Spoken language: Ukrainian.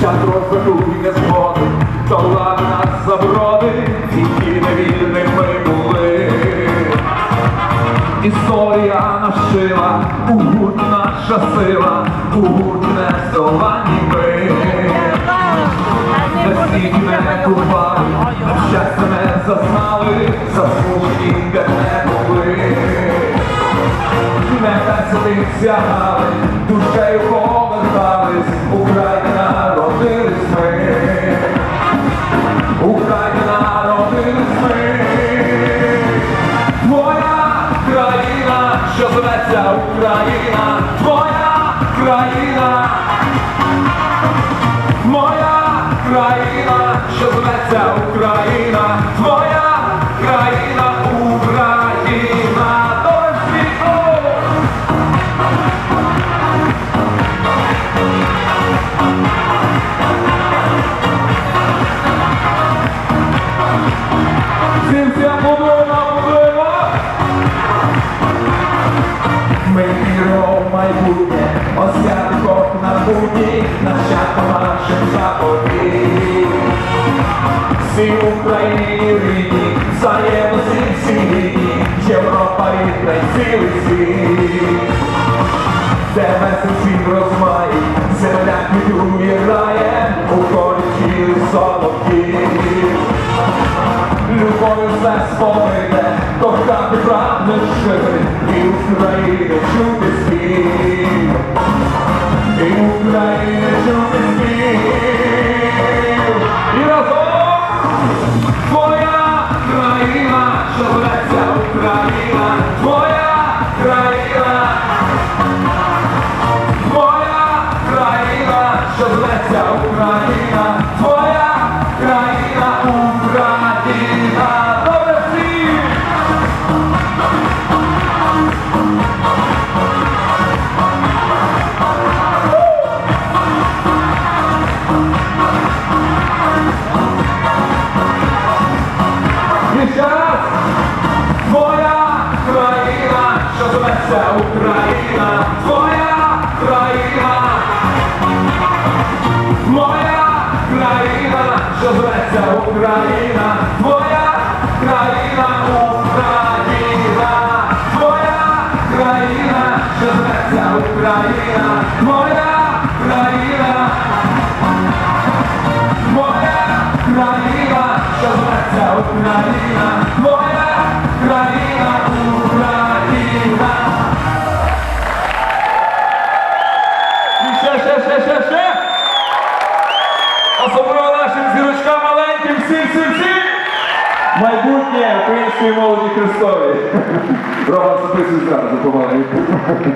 Час розвиту і не згоди, то лад заброди, забродить, тільки невільними ми були. Історія навчила, угуд наша сила, угудне здолані ніби, Не всіх не купали, щастя не зазнали, заслуги. Так сягали, душею повертались, Україна народились ми. Україна народились ми. Твоя країна, що зветься Україна, твоя країна, моя країна, що зветься Україна, твоя країна, освятимо на будні, нащадкам нашим. Всі Україні рідні, взаємності всі рідні, Європа рідна й цілий світ. Де весь світ розмає, земля квітує грає, у колі тіли солов'ї. Любов'ю все сповиде, кохати прагне жити, і України чути Україна, твоя країна, твоя країна, що зветься Україна, Україна, твоя країна, моя країна, що зветься Україна, твоя країна, Україна, твоя країна, що зветься Україна, моя країна, моя країна, що зветься Україна, І ще, ще, ще, ще, ще. Особливо нашим зірочкам маленьким, всім, всім, всім. Майбутнє української молоді Христові. Роман, записуй зразу помаленьку.